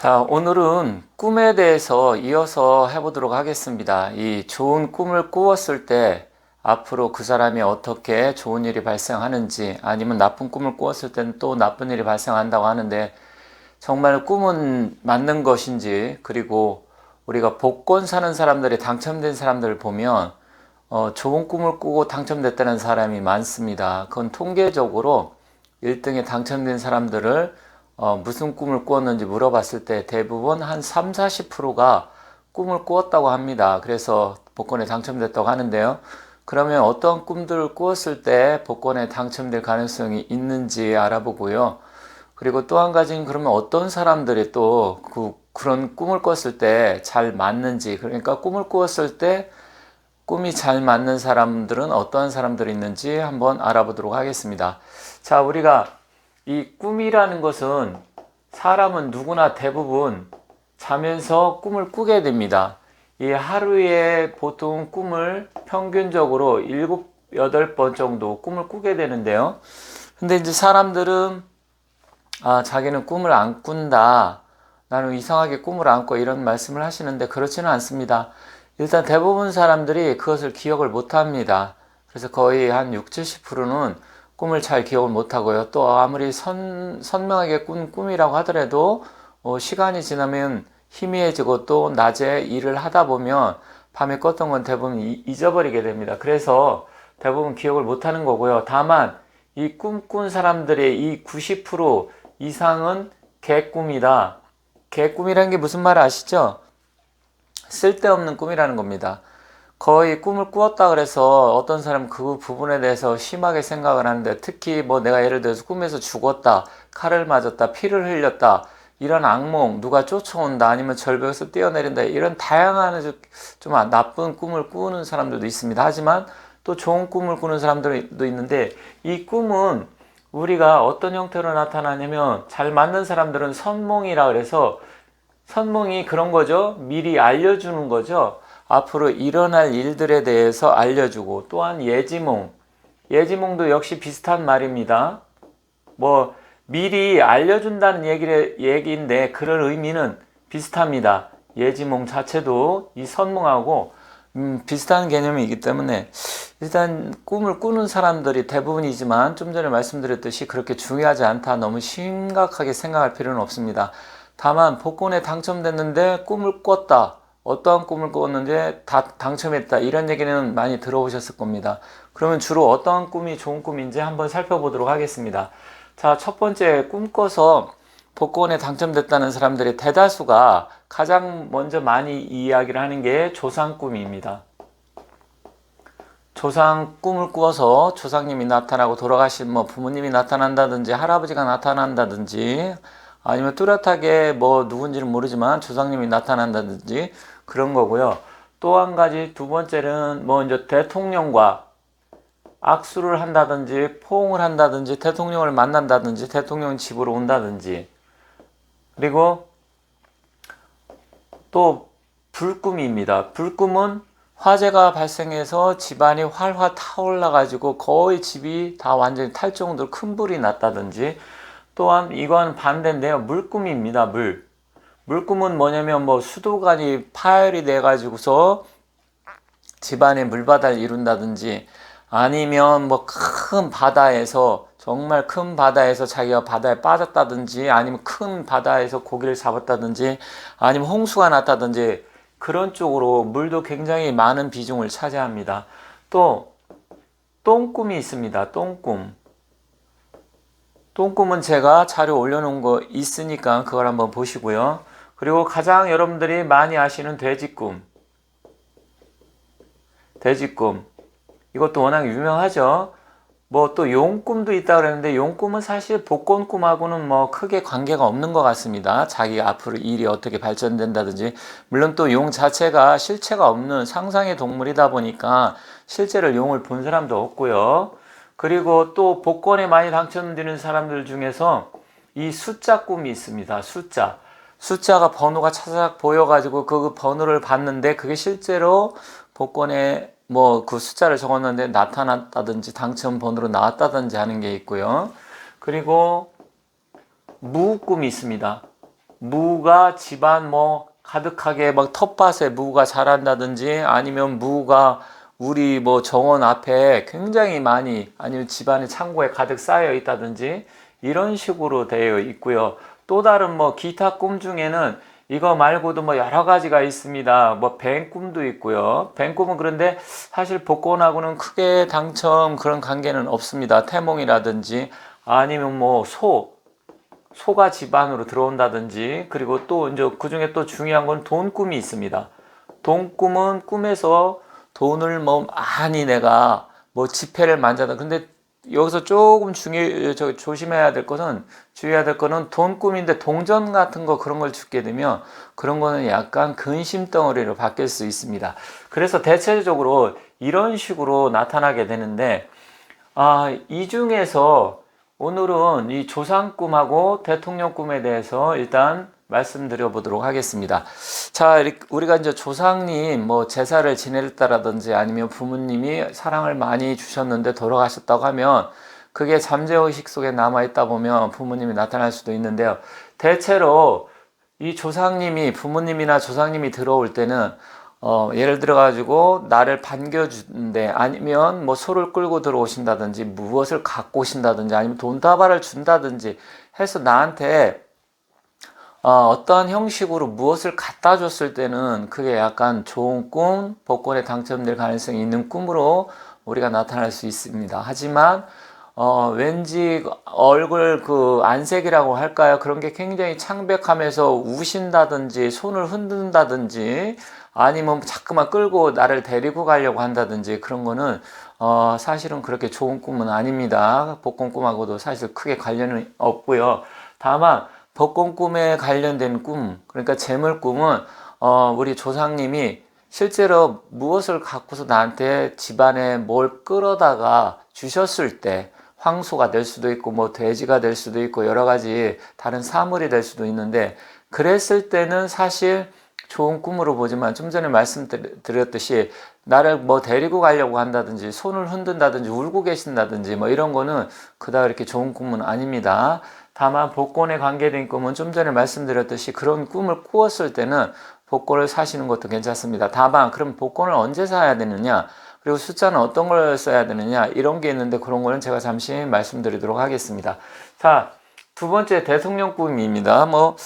자, 오늘은 꿈에 대해서 이어서 해보도록 하겠습니다. 이 좋은 꿈을 꾸었을 때 앞으로 그 사람이 어떻게 좋은 일이 발생하는지 아니면 나쁜 꿈을 꾸었을 때는 또 나쁜 일이 발생한다고 하는데 정말 꿈은 맞는 것인지 그리고 우리가 복권 사는 사람들이 당첨된 사람들을 보면 어, 좋은 꿈을 꾸고 당첨됐다는 사람이 많습니다. 그건 통계적으로 1등에 당첨된 사람들을 어, 무슨 꿈을 꾸었는지 물어봤을 때 대부분 한 3, 40%가 꿈을 꾸었다고 합니다. 그래서 복권에 당첨됐다고 하는데요. 그러면 어떤 꿈들을 꾸었을 때 복권에 당첨될 가능성이 있는지 알아보고요. 그리고 또 한 가지는 그러면 어떤 사람들이 또 그, 그런 꿈을 꿨을 때 잘 맞는지, 그러니까 꿈을 꾸었을 때 꿈이 잘 맞는 사람들은 어떠한 사람들이 있는지 한번 알아보도록 하겠습니다. 자, 우리가 이 꿈이라는 것은 사람은 누구나 대부분 자면서 꿈을 꾸게 됩니다. 이 하루에 보통 꿈을 평균적으로 7, 8번 정도 꿈을 꾸게 되는데요. 근데 이제 사람들은 아, 자기는 꿈을 안 꾼다. 나는 이상하게 꿈을 안 꿔. 이런 말씀을 하시는데 그렇지는 않습니다. 일단 대부분 사람들이 그것을 기억을 못 합니다. 그래서 거의 한 6, 70%는 꿈을 잘 기억을 못 하고요. 또 아무리 선, 선명하게 꾼 꿈이라고 하더라도 어, 시간이 지나면 희미해지고 또 낮에 일을 하다 보면 밤에 꿨던 건 대부분 이- 잊어버리게 됩니다. 그래서 대부분 기억을 못 하는 거고요. 다만 이 꿈꾼 사람들의 이 90% 이상은 개꿈이다. 개꿈이라는 게 무슨 말 아시죠? 쓸데없는 꿈이라는 겁니다. 거의 꿈을 꾸었다 그래서 어떤 사람 그 부분에 대해서 심하게 생각을 하는데 특히 뭐 내가 예를 들어서 꿈에서 죽었다, 칼을 맞았다, 피를 흘렸다, 이런 악몽, 누가 쫓아온다, 아니면 절벽에서 뛰어내린다, 이런 다양한 좀 나쁜 꿈을 꾸는 사람들도 있습니다. 하지만 또 좋은 꿈을 꾸는 사람들도 있는데 이 꿈은 우리가 어떤 형태로 나타나냐면 잘 맞는 사람들은 선몽이라 그래서 선몽이 그런 거죠. 미리 알려주는 거죠. 앞으로 일어날 일들에 대해서 알려주고 또한 예지몽. 예지몽도 역시 비슷한 말입니다. 뭐 미리 알려준다는 얘기를, 얘기인데 그런 의미는 비슷합니다. 예지몽 자체도 이 선몽하고 음, 비슷한 개념이기 때문에 일단 꿈을 꾸는 사람들이 대부분이지만 좀 전에 말씀드렸듯이 그렇게 중요하지 않다. 너무 심각하게 생각할 필요는 없습니다. 다만 복권에 당첨됐는데 꿈을 꿨다. 어떠한 꿈을 꿨는데 다 당첨했다. 이런 얘기는 많이 들어보셨을 겁니다. 그러면 주로 어떠한 꿈이 좋은 꿈인지 한번 살펴보도록 하겠습니다. 자, 첫 번째 꿈 꿔서 복권에 당첨됐다는 사람들의 대다수가 가장 먼저 많이 이야기를 하는 게 조상 꿈입니다. 조상 꿈을 꾸어서 조상님이 나타나고 돌아가신 뭐 부모님이 나타난다든지 할아버지가 나타난다든지 아니면 뚜렷하게 뭐 누군지는 모르지만 조상님이 나타난다든지 그런 거고요. 또 한 가지 두 번째는 뭐 이제 대통령과 악수를 한다든지 포옹을 한다든지 대통령을 만난다든지 대통령 집으로 온다든지 그리고 또 불꿈입니다. 불꿈은 화재가 발생해서 집안이 활활 타올라 가지고 거의 집이 다 완전히 탈 정도로 큰 불이 났다든지 또한 이건 반대인데요. 물꿈입니다. 물. 물꿈은 뭐냐면 뭐 수도관이 파열이 돼 가지고서 집안에 물바다를 이룬다든지 아니면 뭐 큰 바다에서 정말 큰 바다에서 자기가 바다에 빠졌다든지 아니면 큰 바다에서 고기를 잡았다든지 아니면 홍수가 났다든지 그런 쪽으로 물도 굉장히 많은 비중을 차지합니다. 또 똥꿈이 있습니다. 똥꿈. 똥꿈은 제가 자료 올려놓은 거 있으니까 그걸 한번 보시고요. 그리고 가장 여러분들이 많이 아시는 돼지꿈. 돼지꿈. 이것도 워낙 유명하죠. 뭐 또 용꿈도 있다 그랬는데 용꿈은 사실 복권꿈하고는 뭐 크게 관계가 없는 것 같습니다. 자기 앞으로 일이 어떻게 발전된다든지 물론 또 용 자체가 실체가 없는 상상의 동물이다 보니까 실제로 용을 본 사람도 없고요. 그리고 또 복권에 많이 당첨되는 사람들 중에서 이 숫자 꿈이 있습니다. 숫자. 숫자가 번호가 차삭 보여가지고 그 번호를 봤는데 그게 실제로 복권에 뭐 그 숫자를 적었는데 나타났다든지 당첨 번호로 나왔다든지 하는 게 있고요. 그리고 무꿈이 있습니다. 무가 집안 뭐 가득하게 막 텃밭에 무가 자란다든지 아니면 무가 우리 뭐 정원 앞에 굉장히 많이 아니면 집안의 창고에 가득 쌓여 있다든지 이런 식으로 되어 있고요. 또 다른 뭐 기타 꿈 중에는 이거 말고도 뭐 여러 가지가 있습니다. 뭐뱀 꿈도 있고요. 뱀 꿈은 그런데 사실 복권하고는 크게 당첨 그런 관계는 없습니다. 태몽이라든지 아니면 뭐 소, 소가 집안으로 들어온다든지 그리고 또 이제 그 중에 또 중요한 건 돈 꿈이 있습니다. 돈 꿈은 꿈에서 돈을 뭐 많이 내가 뭐 지폐를 만져다. 근데 여기서 조금 중요 저 조심해야 될 것은 주의해야 될 거는 돈 꿈인데 동전 같은 거 그런 걸 죽게 되면 그런 거는 약간 근심 덩어리로 바뀔 수 있습니다. 그래서 대체적으로 이런 식으로 나타나게 되는데 아, 이 중에서 오늘은 이 조상 꿈하고 대통령 꿈에 대해서 일단 말씀드려 보도록 하겠습니다. 자, 우리가 이제 조상님 뭐 제사를 지냈다라든지 아니면 부모님이 사랑을 많이 주셨는데 돌아가셨다고 하면 그게 잠재의식 속에 남아 있다 보면 부모님이 나타날 수도 있는데요. 대체로 이 조상님이 부모님이나 조상님이 들어올 때는 어, 예를 들어 가지고 나를 반겨주는데 아니면 뭐 소를 끌고 들어오신다든지 무엇을 갖고 오신다든지 아니면 돈 다발을 준다든지 해서 나한테 어, 어떠한 형식으로 무엇을 갖다 줬을 때는 그게 약간 좋은 꿈, 복권에 당첨될 가능성이 있는 꿈으로 우리가 나타날 수 있습니다. 하지만 어, 왠지 얼굴 그 안색이라고 할까요? 그런 게 굉장히 창백하면서 우신다든지 손을 흔든다든지 아니면 자꾸만 끌고 나를 데리고 가려고 한다든지 그런 거는 어, 사실은 그렇게 좋은 꿈은 아닙니다. 복권 꿈하고도 사실 크게 관련은 없고요. 다만 복권 꿈에 관련된 꿈, 그러니까 재물 꿈은 어, 우리 조상님이 실제로 무엇을 갖고서 나한테 집안에 뭘 끌어다가 주셨을 때 황소가 될 수도 있고 뭐 돼지가 될 수도 있고 여러 가지 다른 사물이 될 수도 있는데 그랬을 때는 사실 좋은 꿈으로 보지만 좀 전에 말씀드렸듯이 나를 뭐 데리고 가려고 한다든지 손을 흔든다든지 울고 계신다든지 뭐 이런 거는 그닥 이렇게 좋은 꿈은 아닙니다. 다만 복권에 관계된 꿈은 좀 전에 말씀드렸듯이 그런 꿈을 꾸었을 때는 복권을 사시는 것도 괜찮습니다. 다만 그럼 복권을 언제 사야 되느냐? 그리고 숫자는 어떤 걸 써야 되느냐? 이런 게 있는데 그런 거는 제가 잠시 말씀드리도록 하겠습니다. 자, 두 번째 대통령 꿈입니다. 뭐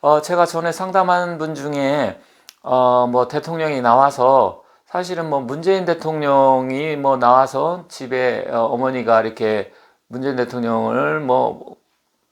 어, 제가 전에 상담한 분 중에 어, 뭐 대통령이 나와서 사실은 뭐 문재인 대통령이 뭐 나와서 집에 어, 어머니가 이렇게 문재인 대통령을 뭐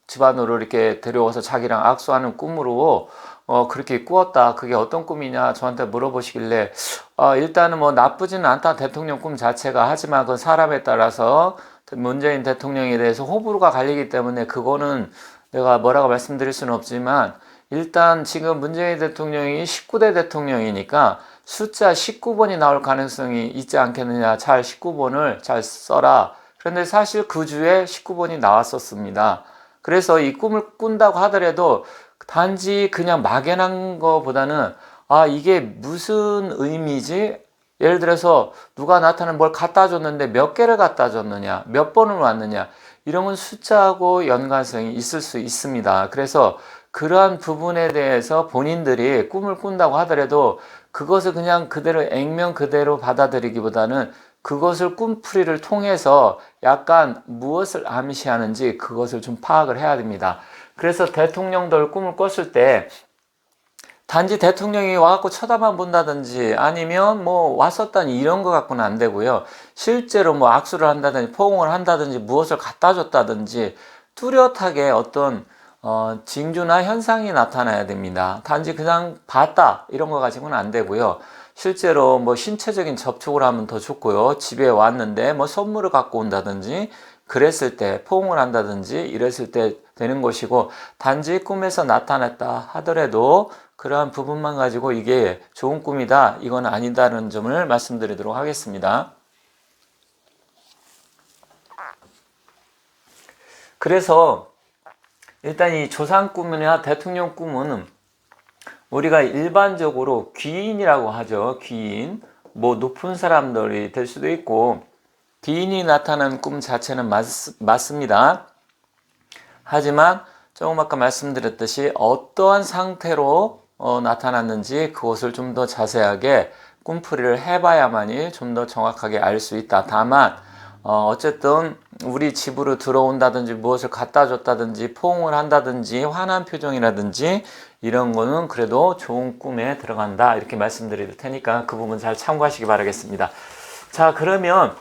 집안으로 이렇게 데려와서 자기랑 악수하는 꿈으로 어, 그렇게 꾸었다. 그게 어떤 꿈이냐 저한테 물어보시길래 어, 일단은 뭐 나쁘지는 않다. 대통령 꿈 자체가 하지만 그 사람에 따라서 문재인 대통령에 대해서 호불호가 갈리기 때문에 그거는 내가 뭐라고 말씀드릴 수는 없지만 일단 지금 문재인 대통령이 19대 대통령이니까 숫자 19번이 나올 가능성이 있지 않겠느냐. 잘 19번을 잘 써라. 그런데 사실 그 주에 19번이 나왔었습니다. 그래서 이 꿈을 꾼다고 하더라도 단지 그냥 막연한 것보다는 아, 이게 무슨 의미지? 예를 들어서 누가 나타나는 뭘 갖다 줬는데 몇 개를 갖다 줬느냐, 몇 번을 왔느냐, 이런 건 숫자하고 연관성이 있을 수 있습니다. 그래서 그러한 부분에 대해서 본인들이 꿈을 꾼다고 하더라도 그것을 그냥 그대로 액면 그대로 받아들이기보다는 그것을 꿈풀이를 통해서 약간 무엇을 암시하는지 그것을 좀 파악을 해야 됩니다. 그래서 대통령들 꿈을 꿨을 때 단지 대통령이 와갖고 쳐다만 본다든지 아니면 뭐 왔었다니 이런 거 갖고는 안 되고요. 실제로 뭐 악수를 한다든지 포옹을 한다든지 무엇을 갖다 줬다든지 뚜렷하게 어떤 어, 징조나 현상이 나타나야 됩니다. 단지 그냥 봤다 이런 거 가지고는 안 되고요. 실제로 뭐 신체적인 접촉을 하면 더 좋고요. 집에 왔는데 뭐 선물을 갖고 온다든지 그랬을 때 포옹을 한다든지 이랬을 때 되는 것이고 단지 꿈에서 나타났다 하더라도 그러한 부분만 가지고 이게 좋은 꿈이다 이건 아니다는 점을 말씀드리도록 하겠습니다. 그래서 일단 이 조상 꿈이나 대통령 꿈은 우리가 일반적으로 귀인이라고 하죠. 귀인. 뭐 높은 사람들이 될 수도 있고 귀인이 나타난 꿈 자체는 맞, 맞습니다. 하지만 조금 아까 말씀드렸듯이 어떠한 상태로 어, 나타났는지 그것을 좀 더 자세하게 꿈풀이를 해봐야만이 좀 더 정확하게 알 수 있다. 다만 어, 어쨌든 우리 집으로 들어온다든지 무엇을 갖다 줬다든지 포옹을 한다든지 화난 표정이라든지 이런 거는 그래도 좋은 꿈에 들어간다 이렇게 말씀드릴 테니까 그 부분 잘 참고하시기 바라겠습니다. 자 그러면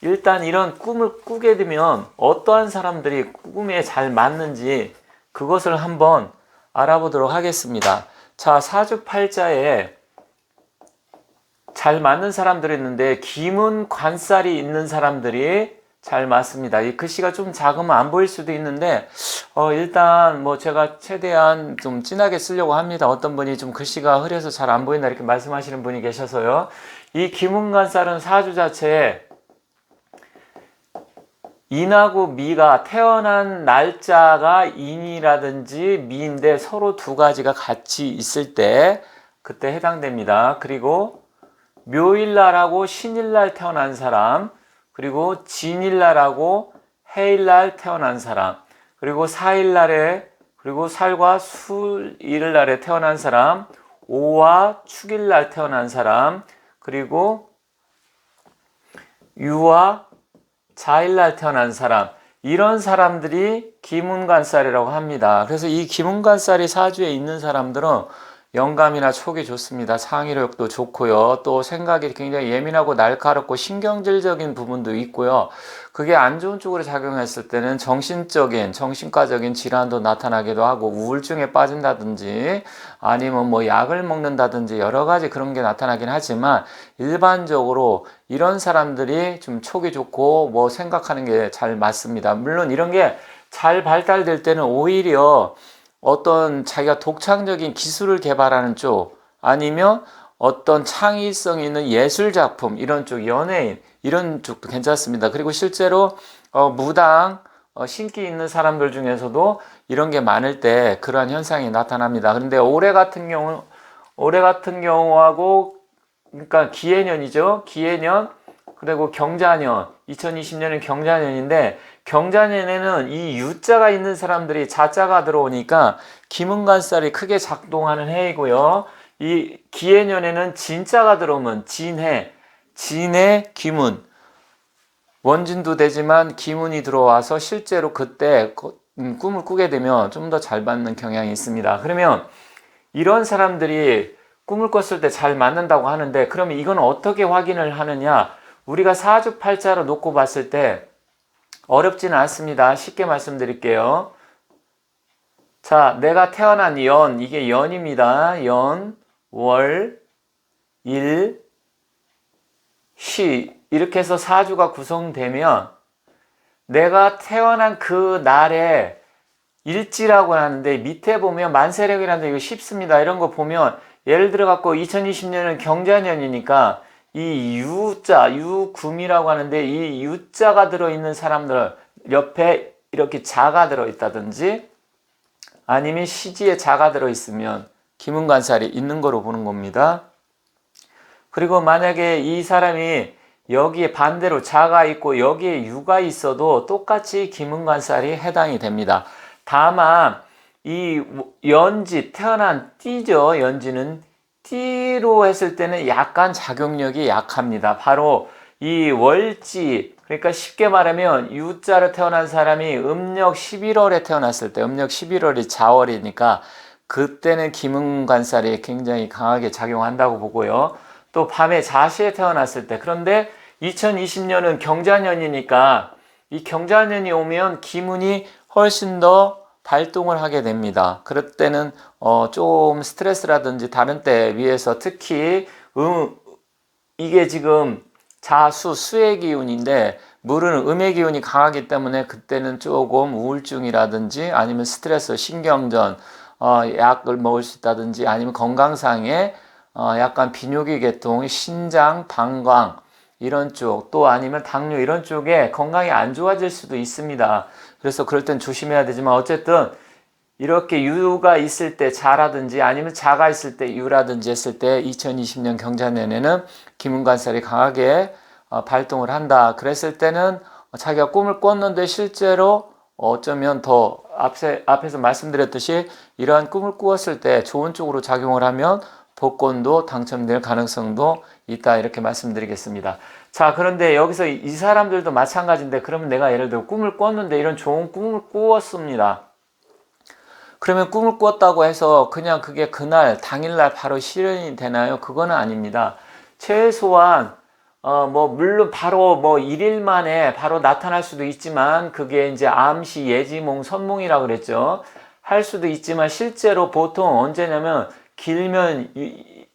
일단 이런 꿈을 꾸게 되면 어떠한 사람들이 꿈에 잘 맞는지 그것을 한번 알아보도록 하겠습니다. 자 사주팔자에 잘 맞는 사람들이 있는데 기문 관살이 있는 사람들이 잘 맞습니다. 이 글씨가 좀 작으면 안 보일 수도 있는데 어, 일단 뭐 제가 최대한 좀 진하게 쓰려고 합니다. 어떤 분이 좀 글씨가 흐려서 잘 안 보인다 이렇게 말씀하시는 분이 계셔서요. 이 기문 관살은 사주 자체에 인하고 미가 태어난 날짜가 인이라든지 미인데 서로 두 가지가 같이 있을 때 그때 해당됩니다. 그리고 묘일날하고 신일날 태어난 사람, 그리고 진일날하고 해일날 태어난 사람, 그리고 사일날에 그리고 살과 수일날에 태어난 사람, 오와 축일날 태어난 사람, 그리고 유와 자일날 태어난 사람 이런 사람들이 기문관살이라고 합니다. 그래서 이 기문관살이 사주에 있는 사람들은 영감이나 촉이 좋습니다. 상의력도 좋고요. 또 생각이 굉장히 예민하고 날카롭고 신경질적인 부분도 있고요. 그게 안 좋은 쪽으로 작용했을 때는 정신적인, 정신과적인 질환도 나타나기도 하고 우울증에 빠진다든지 아니면 뭐 약을 먹는다든지 여러 가지 그런 게 나타나긴 하지만 일반적으로 이런 사람들이 좀 촉이 좋고 뭐 생각하는 게 잘 맞습니다. 물론 이런 게 잘 발달될 때는 오히려 어떤 자기가 독창적인 기술을 개발하는 쪽 아니면 어떤 창의성 있는 예술 작품 이런 쪽 연예인 이런 쪽도 괜찮습니다. 그리고 실제로 어, 무당 어, 신기 있는 사람들 중에서도 이런 게 많을 때 그러한 현상이 나타납니다. 그런데 올해 같은 경우 올해 같은 경우하고 그러니까 기해년이죠. 기해년 그리고 경자년 2020년은 경자년인데 경자년에는 이 유자가 있는 사람들이 자자가 들어오니까 기문관살이 크게 작동하는 해이고요. 이 기해년에는 진자가 들어오면 진해, 진해 기문 원진도 되지만 기문이 들어와서 실제로 그때 음, 꿈을 꾸게 되면 좀 더잘 받는 경향이 있습니다. 그러면 이런 사람들이 꿈을 꿨을 때 잘 맞는다고 하는데 그러면 이건 어떻게 확인을 하느냐? 우리가 사주팔자로 놓고 봤을 때 어렵지는 않습니다. 쉽게 말씀드릴게요. 자, 내가 태어난 연, 이게 연입니다. 연, 월, 일, 시. 이렇게 해서 사주가 구성되면 내가 태어난 그 날에 일지라고 하는데 밑에 보면 만세력이라는 이거 쉽습니다. 이런 거 보면 예를 들어 갖고 2020년은 경자년이니까 이 유자, 유금이라고 하는데 이 유자가 들어있는 사람들 옆에 이렇게 자가 들어있다든지 아니면 시지에 자가 들어있으면 기문관살이 있는 거로 보는 겁니다. 그리고 만약에 이 사람이 여기에 반대로 자가 있고 여기에 유가 있어도 똑같이 기문관살이 해당이 됩니다. 다만 이 연지 태어난 띠죠. 연지는 띠로 했을 때는 약간 작용력이 약합니다. 바로 이 월지 그러니까 쉽게 말하면 유자로 태어난 사람이 음력 11월에 태어났을 때 음력 11월이 자월이니까 그때는 기문관살이 굉장히 강하게 작용한다고 보고요. 또 밤에 자시에 태어났을 때 그런데 2020년은 경자년이니까 이 경자년이 오면 기문이 훨씬 더 발동을 하게 됩니다. 그럴 때는 어, 좀 스트레스라든지 다른 때에 비해서 특히 음, 이게 지금 자수 수의 기운인데 물은 음의 기운이 강하기 때문에 그때는 조금 우울증이라든지 아니면 스트레스, 신경전, 어, 약을 먹을 수 있다든지 아니면 건강상에 어, 약간 비뇨기 계통, 신장, 방광 이런 쪽 또 아니면 당뇨 이런 쪽에 건강이 안 좋아질 수도 있습니다. 그래서 그럴 땐 조심해야 되지만 어쨌든 이렇게 유가 있을 때 자라든지 아니면 자가 있을 때 유라든지 했을 때 2020년 경자년에는 기문관살이 강하게 어, 발동을 한다. 그랬을 때는 자기가 꿈을 꿨는데 실제로 어쩌면 더 앞에, 앞에서 말씀드렸듯이 이러한 꿈을 꾸었을 때 좋은 쪽으로 작용을 하면 복권도 당첨될 가능성도 있다 이렇게 말씀드리겠습니다. 자 그런데 여기서 이 사람들도 마찬가지인데 그러면 내가 예를 들어 꿈을 꿨는데 이런 좋은 꿈을 꾸었습니다. 그러면 꿈을 꿨다고 해서 그냥 그게 그날 당일날 바로 실현이 되나요? 그거는 아닙니다. 최소한 어 뭐 물론 바로 뭐 일일 만에 바로 나타날 수도 있지만 그게 이제 암시 예지몽 선몽이라 그랬죠. 할 수도 있지만 실제로 보통 언제냐면 길면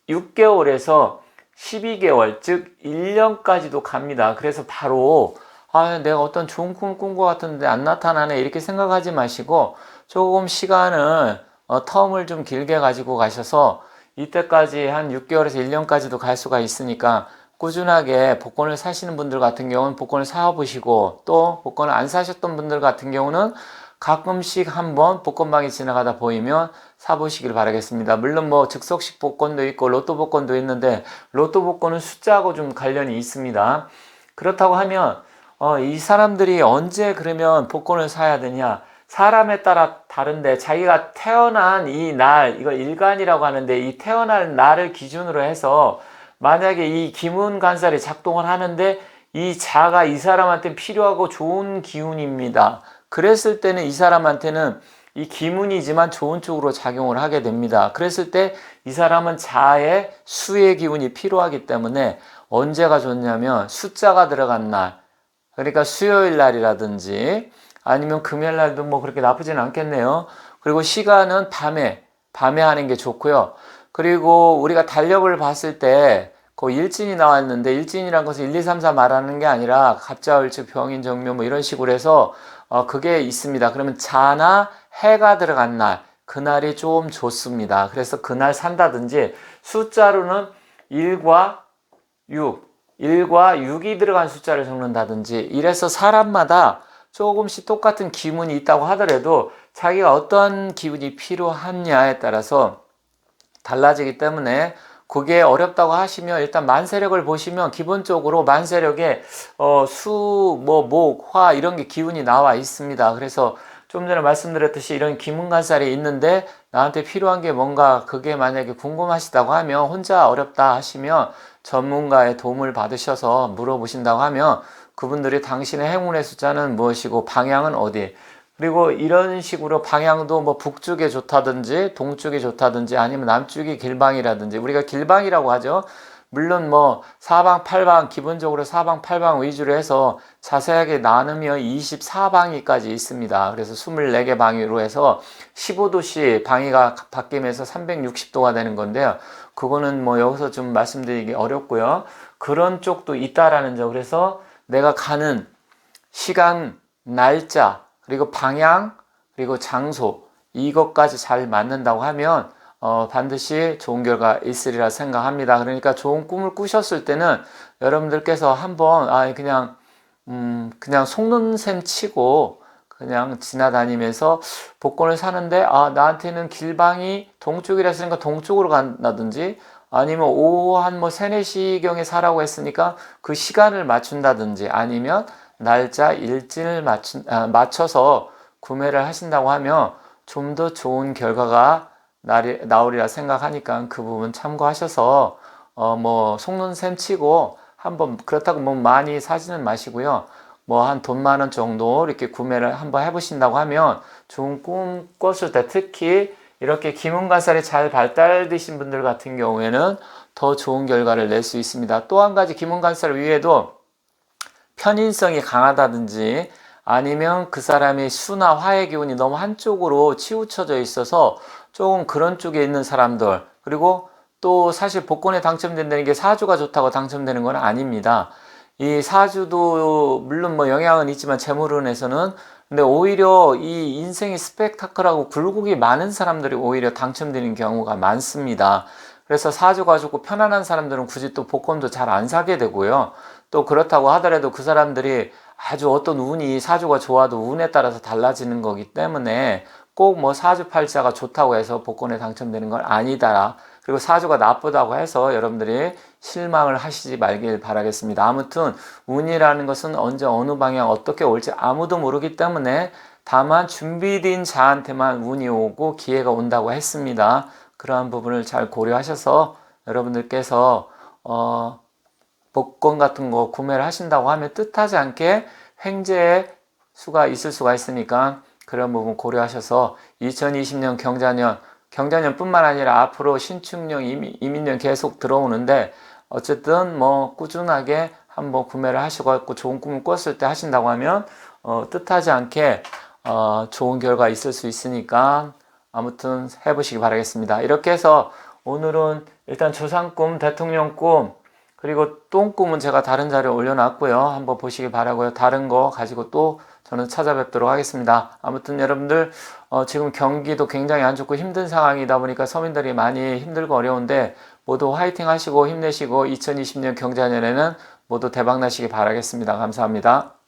6개월에서 12개월 즉 1년까지도 갑니다. 그래서 바로 아 내가 어떤 좋은 꿈을 꾼 것 같은데 안 나타나네 이렇게 생각하지 마시고 조금 시간을 어, 텀을 좀 길게 가지고 가셔서 이때까지 한 6개월에서 1년까지도 갈 수가 있으니까 꾸준하게 복권을 사시는 분들 같은 경우는 복권을 사보시고 또 복권을 안 사셨던 분들 같은 경우는 가끔씩 한번 복권방이 지나가다 보이면 사보시길 바라겠습니다. 물론 뭐 즉석식 복권도 있고 로또 복권도 있는데 로또 복권은 숫자하고 좀 관련이 있습니다. 그렇다고 하면 어, 이 사람들이 언제 그러면 복권을 사야 되냐? 사람에 따라 다른데 자기가 태어난 이 날, 이걸 일간이라고 하는데 이 태어날 날을 기준으로 해서 만약에 이 기문 간살이 작동을 하는데 이 자가 이 사람한테 필요하고 좋은 기운입니다. 그랬을 때는 이 사람한테는 이 기문이지만 좋은 쪽으로 작용을 하게 됩니다. 그랬을 때 이 사람은 자의 수의 기운이 필요하기 때문에 언제가 좋냐면 숫자가 들어간 날, 그러니까 수요일 날이라든지 아니면 금요일 날도 뭐 그렇게 나쁘진 않겠네요. 그리고 시간은 밤에, 밤에 하는 게 좋고요. 그리고 우리가 달력을 봤을 때, 그 일진이 나왔는데, 일진이란 것은 1, 2, 3, 4 말하는 게 아니라, 갑자을즉 병인, 정묘 뭐 이런 식으로 해서, 어, 그게 있습니다. 그러면 자나 해가 들어간 날, 그날이 좀 좋습니다. 그래서 그날 산다든지, 숫자로는 1과 6, 1과 6이 들어간 숫자를 적는다든지, 이래서 사람마다 조금씩 똑같은 기문이 있다고 하더라도 자기가 어떤 기운이 필요하냐에 따라서 달라지기 때문에 그게 어렵다고 하시면 일단 만세력을 보시면 기본적으로 만세력에 어, 수, 뭐, 목, 화 이런 게 기운이 나와 있습니다. 그래서 좀 전에 말씀드렸듯이 이런 기문간살이 있는데 나한테 필요한 게 뭔가 그게 만약에 궁금하시다고 하면 혼자 어렵다 하시면 전문가의 도움을 받으셔서 물어보신다고 하면 그분들이 당신의 행운의 숫자는 무엇이고 방향은 어디 그리고 이런 식으로 방향도 뭐 북쪽에 좋다든지 동쪽에 좋다든지 아니면 남쪽이 길방이라든지 우리가 길방이라고 하죠. 물론 뭐 사방 팔방 기본적으로 사방 팔방 위주로 해서 자세하게 나누면 24방위까지 있습니다. 그래서 24개 방위로 해서 15도씩 방위가 바뀌면서 360도가 되는 건데요. 그거는 뭐 여기서 좀 말씀드리기 어렵고요. 그런 쪽도 있다라는 점. 그래서 내가 가는 시간, 날짜, 그리고 방향, 그리고 장소, 이것까지 잘 맞는다고 하면 어, 반드시 좋은 결과 있으리라 생각합니다. 그러니까 좋은 꿈을 꾸셨을 때는 여러분들께서 한번 아 그냥 음 그냥 속는 셈 치고 그냥 지나다니면서 복권을 사는데 아 나한테는 길방이 동쪽이라 했으니까 동쪽으로 간다든지 아니면 오후 한뭐 3, 4시경에 사라고 했으니까 그 시간을 맞춘다든지 아니면 날짜 일진을 맞춘, 아, 맞춰서 구매를 하신다고 하면 좀 더 좋은 결과가 나오리라 생각하니까 그 부분 참고하셔서 어 뭐 속는 셈 치고 한번 그렇다고 뭐 많이 사지는 마시고요. 뭐 한 돈 만 원 정도 이렇게 구매를 한번 해보신다고 하면 좋은 꿈 꿨을 때 특히 이렇게 기문가살이 잘 발달되신 분들 같은 경우에는 더 좋은 결과를 낼 수 있습니다. 또 한 가지 기문간살 위에도 편인성이 강하다든지 아니면 그 사람의 수나 화의 기운이 너무 한쪽으로 치우쳐져 있어서 조금 그런 쪽에 있는 사람들 그리고 또 사실 복권에 당첨된다는 게 사주가 좋다고 당첨되는 건 아닙니다. 이 사주도 물론 뭐 영향은 있지만 재물운에서는 근데 오히려 이 인생이 스펙타클하고 굴곡이 많은 사람들이 오히려 당첨되는 경우가 많습니다. 그래서 사주가 좋고 편안한 사람들은 굳이 또 복권도 잘 안 사게 되고요. 또 그렇다고 하더라도 그 사람들이 아주 어떤 운이 사주가 좋아도 운에 따라서 달라지는 거기 때문에 꼭 뭐 사주팔자가 좋다고 해서 복권에 당첨되는 건 아니다. 그리고 사주가 나쁘다고 해서 여러분들이 실망을 하시지 말길 바라겠습니다. 아무튼 운이라는 것은 언제 어느 방향 어떻게 올지 아무도 모르기 때문에 다만 준비된 자한테만 운이 오고 기회가 온다고 했습니다. 그러한 부분을 잘 고려하셔서 여러분들께서 어, 복권 같은 거 구매를 하신다고 하면 뜻하지 않게 횡재의 수가 있을 수가 있으니까 그런 부분 고려하셔서 2020년 경자년 경자년뿐만 아니라 앞으로 신축년 이민, 이민년 계속 들어오는데 어쨌든 뭐 꾸준하게 한번 구매를 하시고 좋은 꿈을 꿨을 때 하신다고 하면 어, 뜻하지 않게 어, 좋은 결과 있을 수 있으니까 아무튼 해보시기 바라겠습니다. 이렇게 해서 오늘은 일단 조상 꿈, 대통령 꿈, 그리고 똥 꿈은 제가 다른 자료에 올려놨고요. 한번 보시기 바라고요. 다른 거 가지고 또 저는 찾아뵙도록 하겠습니다. 아무튼 여러분들 어, 지금 경기도 굉장히 안 좋고 힘든 상황이다 보니까 서민들이 많이 힘들고 어려운데 모두 화이팅 하시고 힘내시고 2020년 경자년에는 모두 대박 나시기 바라겠습니다. 감사합니다.